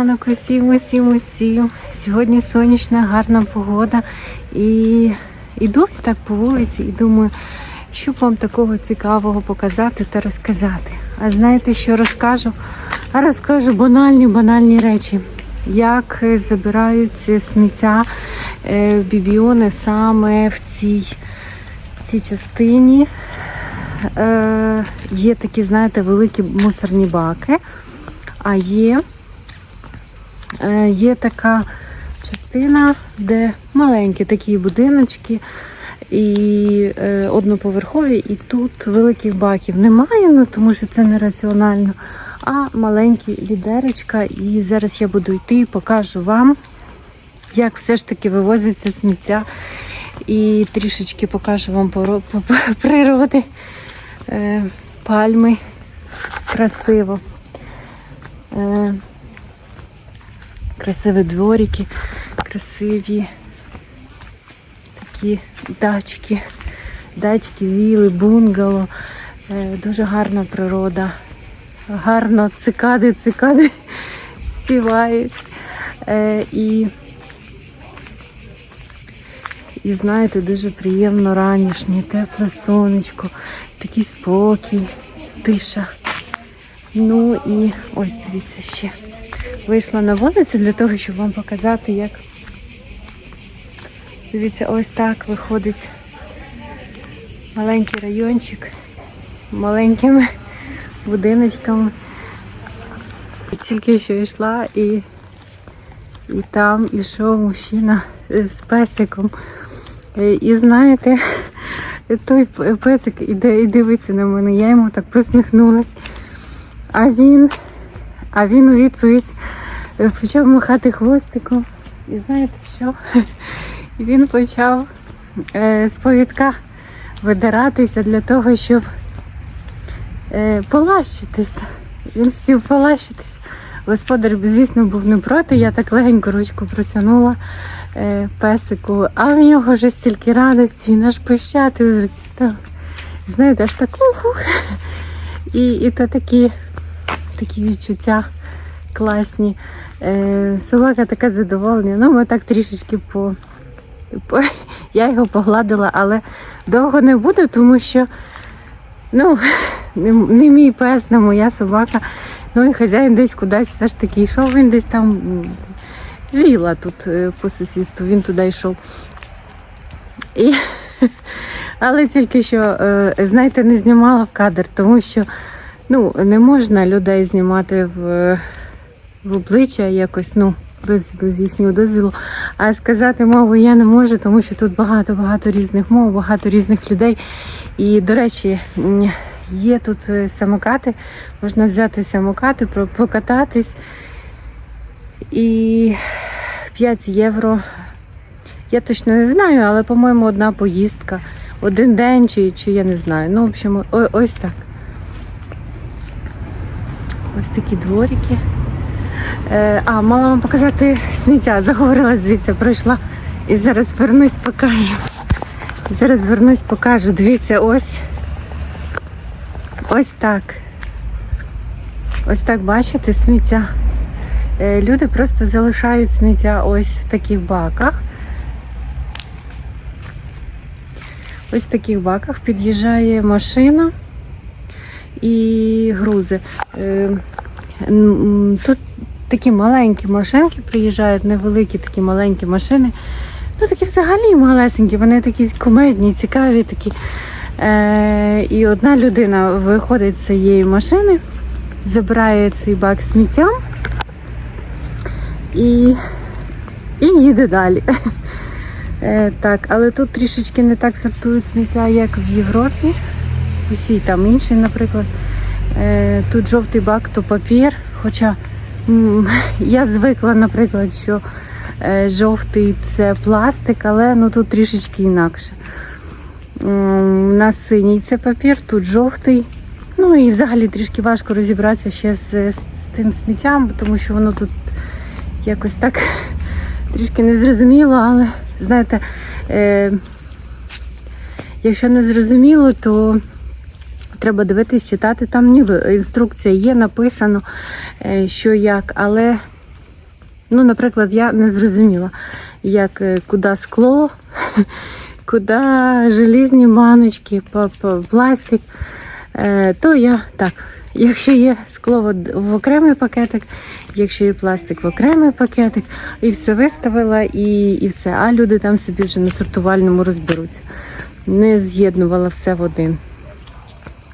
ранок усім, усім, усім. Сьогодні сонячна, гарна погода. І іду ось так по вулиці і думаю, що б вам такого цікавого показати та розказати. А знаєте, що розкажу? А розкажу банальні, банальні речі. Як е, забирають сміття е, в бібіони саме в цій, цій частині. Е, є такі, знаєте, великі мусорні баки, а є, є така частина, де маленькі такі будиночки і е, одноповерхові, і тут великих баків немає, ну тому що це нераціонально. А маленькі відеречка, і зараз я буду йти і покажу вам, як все ж таки вивозиться сміття. І трішечки покажу вам природи, е, пальми красиво. Красиві дворики, красиві такі дачки, дачки, віли, бунгало. Е, дуже гарна природа. Гарно цикади, цикади співають. Е, і, і знаєте, дуже приємно ранішнє, тепле сонечко, такий спокій, тиша. Ну і ось дивіться ще. Вийшла на вулицю для того, щоб вам показати, як дивіться, ось так виходить маленький райончик маленькими будиночками. Тільки що йшла і, і там ішов мужчина з песиком. Е, І знаєте, той песик іде і дивиться на мене. Я йому так посміхнулась. А він, а він у відповідь почав махати хвостиком. І знаєте що? І він почав е, з повідка видиратися для того, щоб е, полащитися. Він хотів полащитись. Господар, звісно, був не проти. Я так легенько ручку протягнула е, песику, а в нього вже стільки радості, він аж пищати став. Знаєте, аж так уху. І, і то такі, такі відчуття класні. Е, собака така задоволена. Ну, ми так трішечки по, по. Я його погладила, але довго не буду, тому що ну, не, не мій пес, не моя собака. Ну і хазяїн десь кудись все ж таки йшов, він десь там віла тут е, по сусідству, він туди йшов. І, але тільки що, е, знаєте, не знімала в кадр, тому що ну, не можна людей знімати в, в обличчя якось, ну, без, без їхнього дозволу. А сказати мову я не можу, тому що тут багато-багато різних мов, багато різних людей. І, до речі, є тут е, самокати, можна взяти самокати, покататись. І 5 євро. Я точно не знаю, але, по-моєму, одна поїздка. Один день чи, чи я не знаю. Ну, в общем, ось так. Ось такі дворики. Е, а, мала вам показати сміття. Заговорилась, дивіться, пройшла. І зараз вернусь, покажу. Зараз вернусь, покажу. Дивіться, ось. Ось так. Ось так бачите сміття. Е, Люди просто залишають сміття ось в таких баках. Ось в таких баках під'їжджає машина і грузи. Е, Тут такі маленькі машинки приїжджають, невеликі такі маленькі машини. Ну такі взагалі малесенькі, вони такі комедні, цікаві такі. Е, і одна людина виходить з цієї машини, забирає цей бак сміттям і, і їде далі. Е, так, але тут трішечки не так сортують сміття, як в Європі. Усі там інші, наприклад. Е, тут жовтий бак, то папір. Хоча я звикла, наприклад, що е, жовтий це пластик, але ну, тут трішечки інакше. У нас синій це папір, тут жовтий. Ну і взагалі трішки важко розібратися ще з, з тим сміттям, тому що воно тут якось так трішки незрозуміло, але знаєте, е, якщо не зрозуміло, то треба дивитись, читати. Там ніби інструкція є, написано, е, що як, але Ну, наприклад, я не зрозуміла, як е, куди скло, куди желізні па- пластик. Е, то я так, якщо є скло в окремий пакетик, якщо є пластик в окремий пакетик, і все виставила, і, і все. А люди там собі вже на сортувальному розберуться. Не з'єднувала все в один.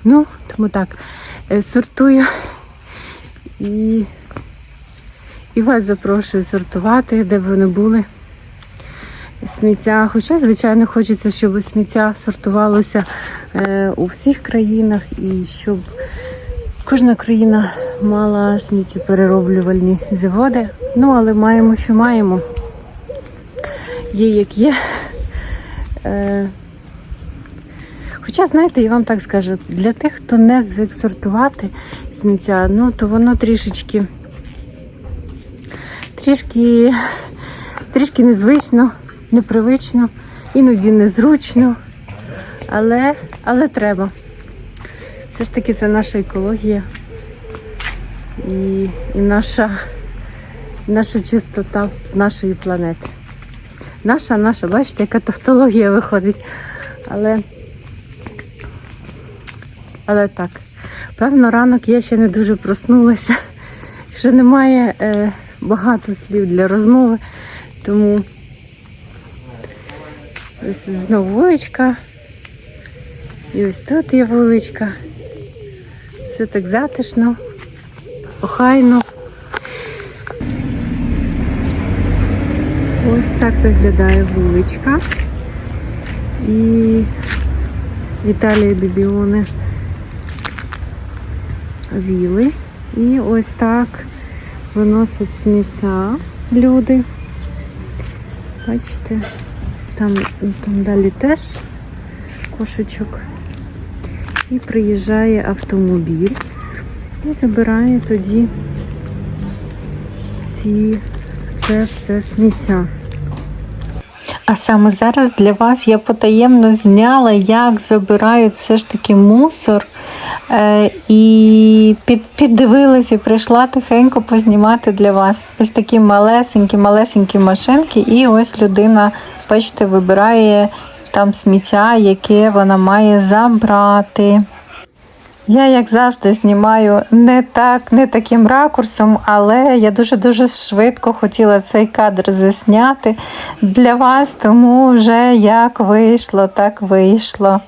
Ну, тому так, е, сортую і, і вас запрошую сортувати, де б ви не були. Сміття. Хоча, звичайно, хочеться, щоб сміття сортувалося е, у всіх країнах і щоб кожна країна мала сміттєперероблювальні заводи. Ну, але маємо, що маємо. Є як є. Хоча, знаєте, я вам так скажу, для тих, хто не звик сортувати сміття, ну то воно трішечки трішки, трішки незвично, непривично, іноді незручно, але, але треба. Все ж таки це наша екологія і, і наша, наша чистота нашої планети. Наша, наша, бачите, яка тавтологія виходить. Але але так, певно, ранок я ще не дуже проснулася, що немає е, багато слів для розмови, тому ось знову вуличка. І ось тут є вуличка. Все так затишно, охайно. Ось так виглядає вуличка. І Віталія Бібіони віли. І ось так виносять сміття люди. Бачите, там, там далі теж кошечок. І приїжджає автомобіль і забирає тоді ці, це все сміття. А саме зараз для вас я потаємно зняла, як забирають все ж таки мусор. Е, і під, піддивилась і прийшла тихенько познімати для вас. Ось такі малесенькі, малесенькі машинки, і ось людина, бачите, вибирає там сміття, яке вона має забрати. Я, як завжди, знімаю не так, не таким ракурсом, але я дуже-дуже швидко хотіла цей кадр засняти для вас, тому вже як вийшло, так вийшло.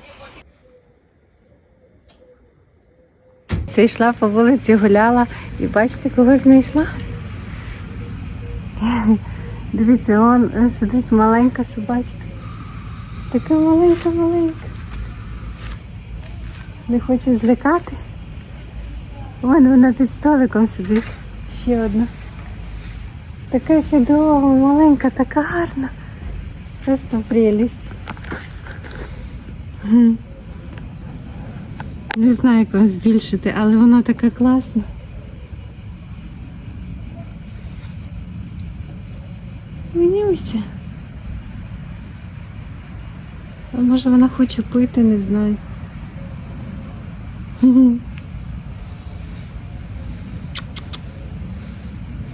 Це йшла по вулиці, гуляла і бачите, кого знайшла? Дивіться, он е, сидить маленька собачка. Така маленька-маленька. Не хоче злякати. Вон вона під столиком сидить. Ще одна. Така чудова, маленька, така гарна. Просто прелість. Не знаю, як вам збільшити, але вона така класна. Мінюся. А може вона хоче пити, не знаю.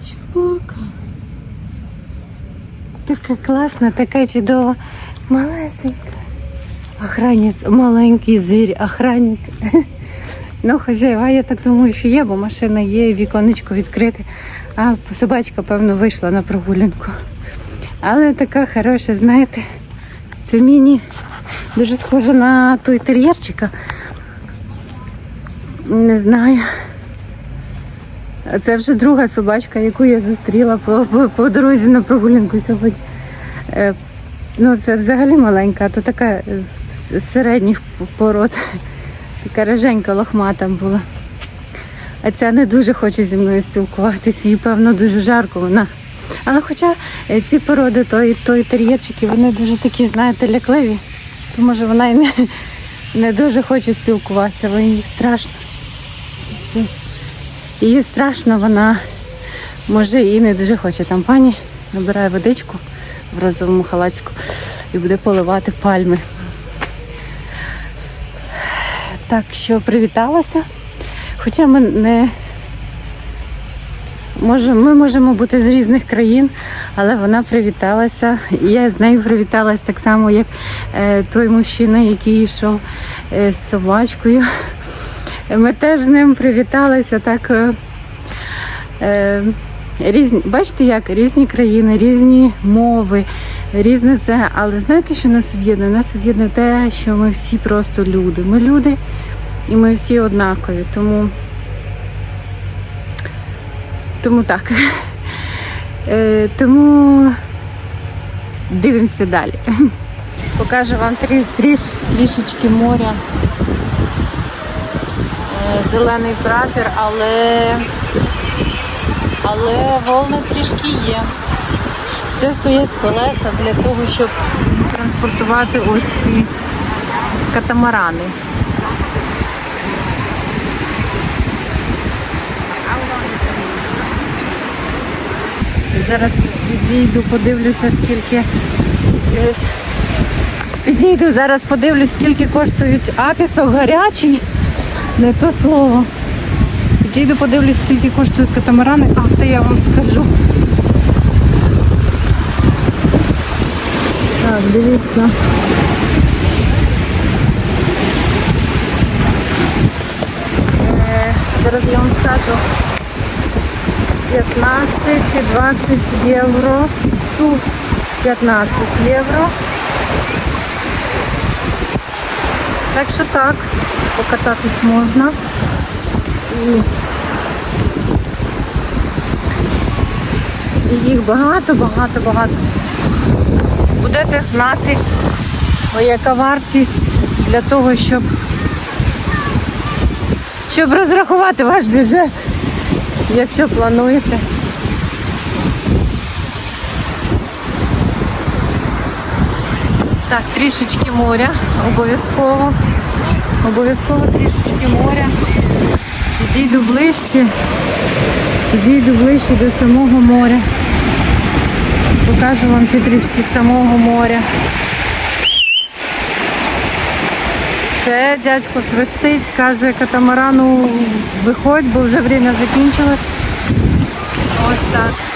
Чубака. Така класна, така чудова. Малесенька. Охранець, маленький звір, охранник. Ну, хазяєва, я так думаю, що є, бо машина є, віконечко відкрите. А собачка, певно, вийшла на прогулянку. Але така хороша, знаєте, це міні дуже схожа на той тер'єрчика. Не знаю. Це вже друга собачка, яку я зустріла по, по, по дорозі на прогулянку сьогодні. Е, ну, це взагалі маленька, то така е, з середніх пород. Така реженька лохмата була. А ця не дуже хоче зі мною спілкуватися, їй, певно, дуже жарко вона. Але хоча е, ці породи, той, той тер'єрчики, вони дуже такі, знаєте, лякливі. То може вона і не, не дуже хоче спілкуватися, бо їй страшно. Їй страшно, вона може і не дуже хоче. Там пані набирає водичку в розовому халатику і буде поливати пальми. Так що привіталася. Хоча ми не може, ми можемо бути з різних країн, але вона привіталася. Я з нею привіталась так само, як е, той мужчина, який йшов е, з собачкою. Ми теж з ним привіталися так. Е, е, різні, бачите, як різні країни, різні мови, різне все. Але знаєте, що нас об'єднує? Нас об'єднує те, що ми всі просто люди. Ми люди і ми всі однакові. Тому, тому так. Е, тому дивимося далі. Покажу вам трі, тріш, трішечки моря. Зелений прапір, але але волни трішки є. Це стоять колеса для того, щоб транспортувати ось ці катамарани. Зараз підійду, подивлюся, скільки. е, Підійду, зараз подивлюсь, скільки коштують апісок гарячий. Не то слово. Підійду, подивлюсь, скільки коштують катамарани. Ах, то я вам скажу. Так, дивіться. Е, Зараз я вам скажу. 15 і 20 євро. Суд 15 євро. Так що так, покататись можна. І, і їх багато, багато, багато. Будете знати, яка вартість для того, щоб, щоб розрахувати ваш бюджет, якщо плануєте. Так, трішечки моря, обов'язково. Обов'язково трішечки моря. Підійду ближче. Підійду ближче до самого моря. Покажу вам ще трішки самого моря. Це дядько свистить, каже катамарану виходь, бо вже время закінчилось. Ось так.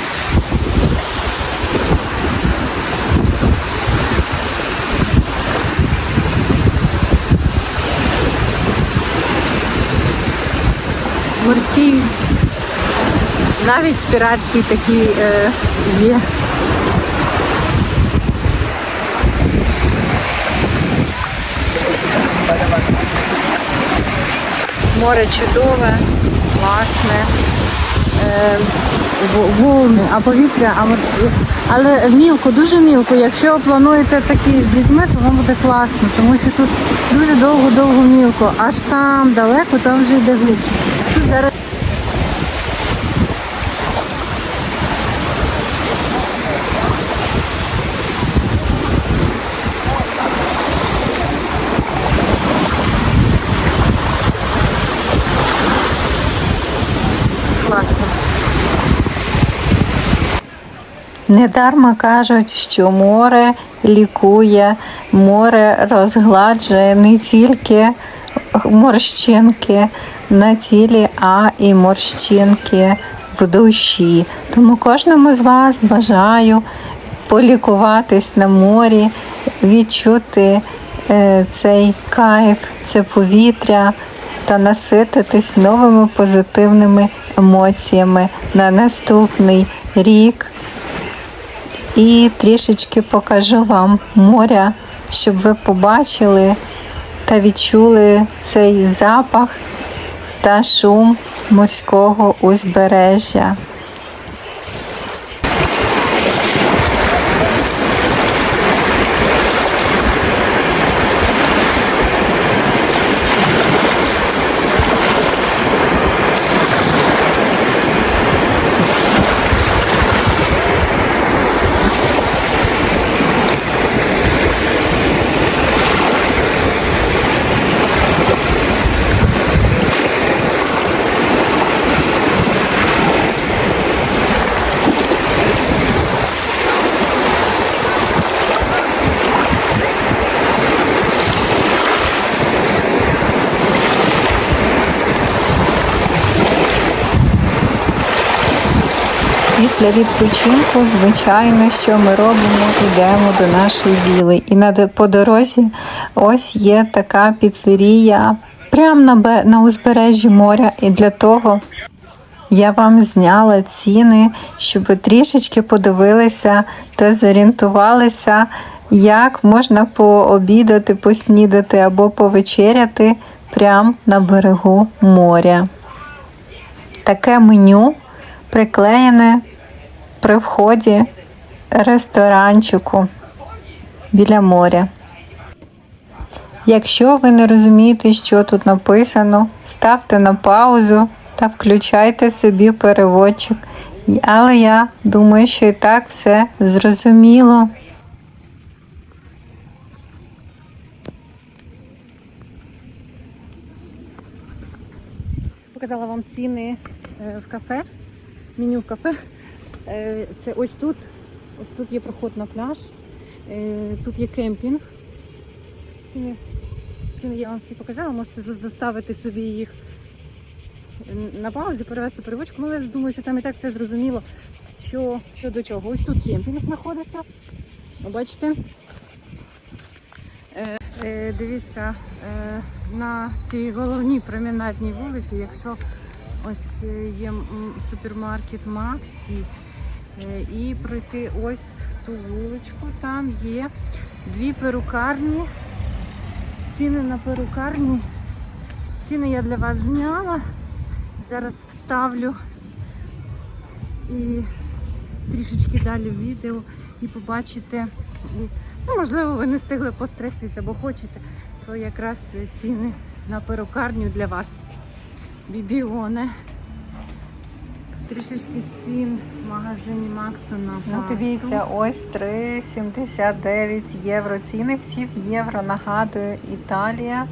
Морський, навіть піратський такий е, є. Море чудове, класне. Е, волни, а повітря, а морські. Але мілко, дуже мілко. Якщо плануєте такі з дітьми, то вам буде класно, тому що тут дуже довго-довго мілко. Аж там далеко, там вже йде глибше. Тут зараз. Недарма кажуть, що море лікує, море розгладжує не тільки морщинки на тілі, а і морщинки в душі. Тому кожному з вас бажаю полікуватись на морі, відчути е, цей кайф, це повітря та насититись новими позитивними емоціями на наступний рік і трішечки покажу вам моря, щоб ви побачили та відчули цей запах та шум морського узбережжя. Після відпочинку, звичайно, що ми робимо, йдемо до нашої віли. І на, по дорозі ось є така піцерія прямо на, на узбережжі моря. І для того я вам зняла ціни, щоб ви трішечки подивилися та зорієнтувалися, як можна пообідати, поснідати або повечеряти прямо на берегу моря. Таке меню приклеєне при вході ресторанчику біля моря. Якщо ви не розумієте, що тут написано, ставте на паузу та включайте собі переводчик. Але я думаю, що і так все зрозуміло. Показала вам ціни е, в кафе, меню в кафе. Е, Це ось тут. Ось тут є проход на пляж. Е, Тут є кемпінг. Ціни, я вам всі показала, можете заставити собі їх на паузі, перевести переводчик. Ну, але я думаю, що там і так все зрозуміло, що, що до чого. Ось тут кемпінг знаходиться. Ви Бачите? Е, е, дивіться, е, на цій головній променадній вулиці, якщо ось є супермаркет Максі, і пройти ось в ту вуличку, там є дві перукарні. Ціни на перукарні. Ціни я для вас зняла. Зараз вставлю і трішечки далі відео і побачите. Ну, можливо, ви не встигли постригтися, або хочете, то якраз ціни на перукарню для вас. Бібіоне. Трішечки цін в магазині Максу на Ну, пасту. дивіться, ось 3,79 євро. Ціни всі в євро. Нагадую, Італія.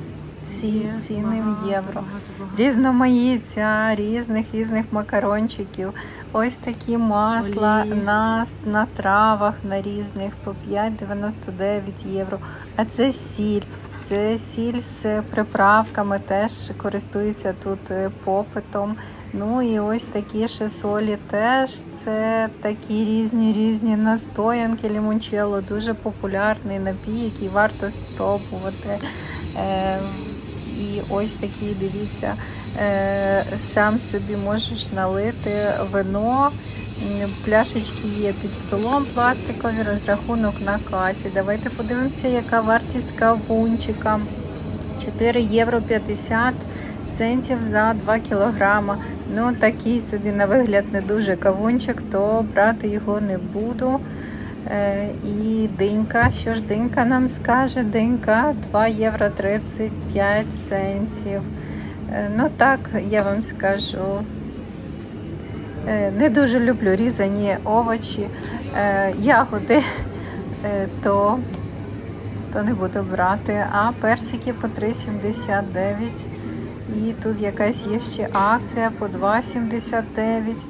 Всі Є ціни багато, в євро. багато, багато. Різноманіття різних різних макарончиків. Ось такі масла на, на травах на різних по 5,99 євро. А це сіль. Це сіль з приправками теж користується тут е, попитом. Ну і ось такі ще солі теж. Це такі різні різні настоянки лімончелло, дуже популярний напій, який варто спробувати. Е, і ось такі, дивіться, е, сам собі можеш налити вино. Пляшечки є під столом, пластикові, розрахунок на касі. Давайте подивимося, яка вартість кавунчика. 4 євро 50 центів за 2 кілограма. Ну, такий собі на вигляд не дуже кавунчик, то брати його не буду. Е, І динька, що ж динька нам скаже? Динька 2 євро 35 центів. Е, Ну так, я вам скажу. Е, Не дуже люблю різані овочі, ягоди, то, то не буду брати. А персики по 3,79. І тут якась є ще акція по 2,79.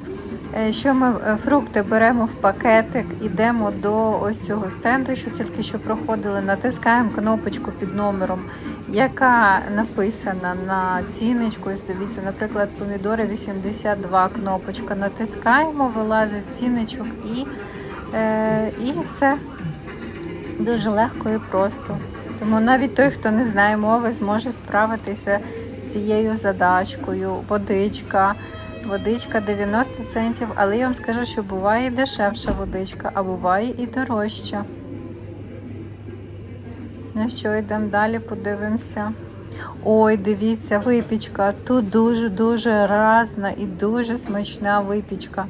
Е, Що ми е, фрукти беремо в пакетик, ідемо до ось цього стенду, що тільки що проходили, натискаємо кнопочку під номером, яка написана на ціночку. Ось дивіться, наприклад, помідори 82 кнопочка. Натискаємо, вилазить ціночок і, е, і все. Дуже легко і просто. Тому навіть той, хто не знає мови, зможе справитися цією задачкою. Водичка. Водичка 90 центів, але я вам скажу, що буває і дешевша водичка, а буває і дорожча. Ну що, йдемо далі, подивимося. Ой, дивіться, випічка. Тут дуже-дуже разна і дуже смачна випічка.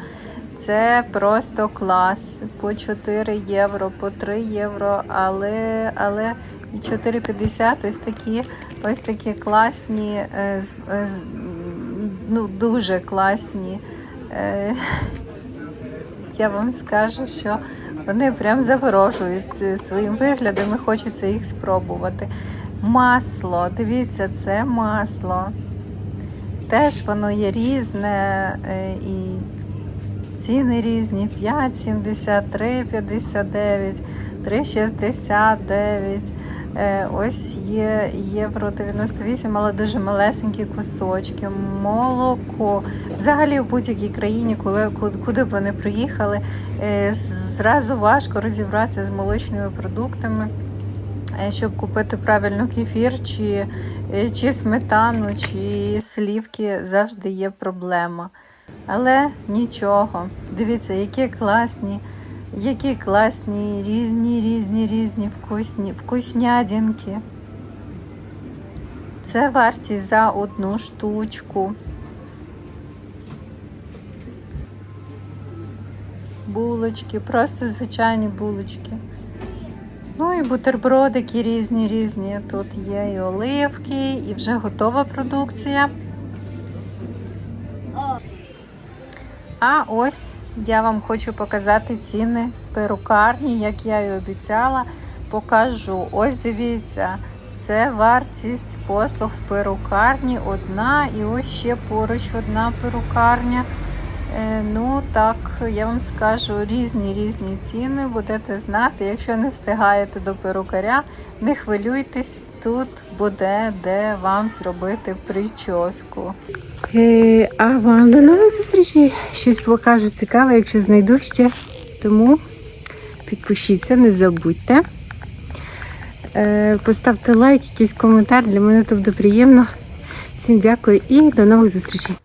Це просто клас. По 4 євро, по 3 євро, але, але і 4,50 ось такі, ось такі класні, е, е, ну, дуже класні. Е, я вам скажу, що вони прям заворожують своїм виглядом і хочеться їх спробувати. Масло, дивіться, це масло. Теж воно є різне і ціни різні: 5,73, 59, 3,69. Е, Ось є євро 98, але дуже малесенькі кусочки, молоко. Взагалі в будь-якій країні, коли, куди- б вони приїхали, е, зразу важко розібратися з молочними продуктами, е, щоб купити правильно кефір чи, чи сметану, чи слівки, завжди є проблема. Але нічого. Дивіться, які класні, які класні, різні, різні, різні вкусні, вкуснядінки. Це вартість за одну штучку. Булочки, просто звичайні булочки. Ну і бутербродики різні, різні. Тут є і оливки, і вже готова продукція. А ось я вам хочу показати ціни з перукарні, як я і обіцяла. Покажу. Ось дивіться, це вартість послуг в перукарні одна, і ось ще поруч одна перукарня. Е, Ну так, я вам скажу різні різні ціни. Будете знати. Якщо не встигаєте до перукаря, не хвилюйтесь, тут буде де вам зробити прическу. Е, а вам до нових зустрічей. Щось покажу цікаве, якщо знайду ще. Тому підпишіться, не забудьте. Е, поставте лайк, якийсь коментар. Для мене це буде приємно. Всім дякую і до нових зустрічей.